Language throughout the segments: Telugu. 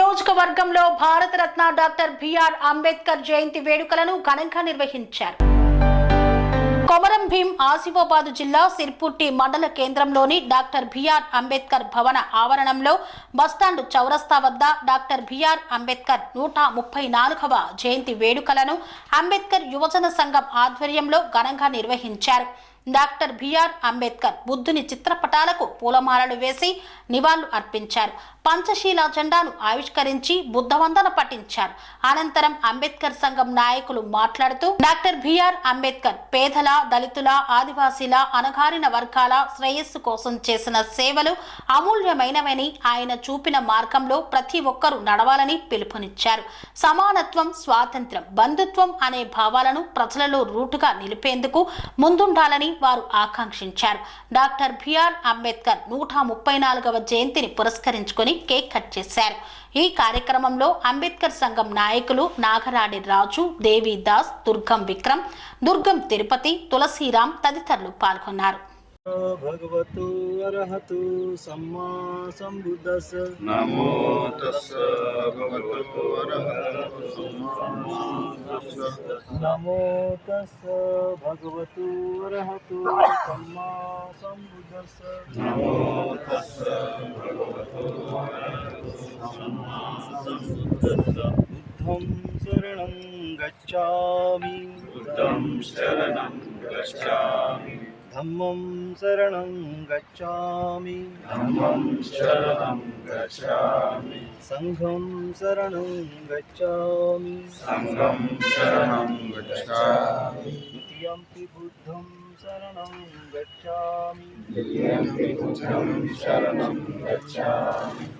నియోజకవర్గంలో భారతరత్న డాక్టర్ బిఆర్ అంబేద్కర్ జయంతి వేడుకలను ఘనంగా నిర్వహించారు. కొమరం భీం ఆసిఫాబాద్ జిల్లా సిర్పుట్టి మండల కేంద్రంలోని డాక్టర్ బిఆర్ అంబేద్కర్ భవన ఆవరణంలో బస్టాండ్ చౌరస్తా వద్ద డాక్టర్ బిఆర్ అంబేద్కర్ నూట ముప్పై నాలుగవ జయంతి వేడుకలను అంబేద్కర్ యువజన సంఘం ఆధ్వర్యంలో ఘనంగా నిర్వహించారు. డాక్టర్ బిఆర్ అంబేద్కర్ బుద్ధుని చిత్రపటాలకు పూలమాలలు వేసి నివాళులు అర్పించారు. పంచశీల జెండాను ఆవిష్కరించి బుద్ధవందన పఠించారు. అనంతరం అంబేద్కర్ సంఘం నాయకులు మాట్లాడుతూ డాక్టర్ బిఆర్ అంబేద్కర్ పేదల దళితుల ఆదివాసీల అణగారిన వర్గాల శ్రేయస్సు కోసం చేసిన సేవలు అమూల్యమైనవని ఆయన చూపిన మార్గంలో ప్రతి ఒక్కరూ నడవాలని పిలుపునిచ్చారు. సమానత్వం స్వాతంత్ర్యం బంధుత్వం అనే భావాలను ప్రజలలో రూటుగా నిలిపేందుకు ముందుండాలని వారు ఆకాంక్షించారు. డాక్టర్ బిఆర్ అంబేద్కర్ నూట ముప్పై నాలుగవ జయంతిని పురస్కరించుకొని కేక్ కట్ చేశారు. ఈ కార్యక్రమంలో అంబేద్కర్ సంఘం నాయకులు నాగరాడి రాజు దేవిదాస్ దుర్గం విక్రమ్ దుర్గం తిరుపతి తులసిరాం తదితరులు పాల్గొన్నారు. भगवतो अरहतो सम्मा सम्बुद्धस्। नमो तस्स भगवतो अरहतो नमो तस्स भगवतो अरहतो सम्मा सम्बुद्धस्। नमो तस्स भगवतो अरहतो सम्मा सम्बुद्धस्। बुद्धं शरणं गच्छामि। बुद्धं शरणं गच्छामि। धम्मं शरणं गच्छामि। धम्मं शरणं गच्छामि। सङ्घं शरणं गच्छामि। सङ्घं शरणं गच्छामि। द्वितीयम्पि बुद्धं शरणं गच्छामि। किम्पि बुद्धं शरणं गच्छामि।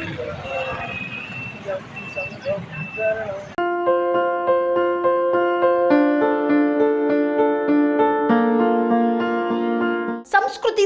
ಸಂಸ್ಕೃತಿ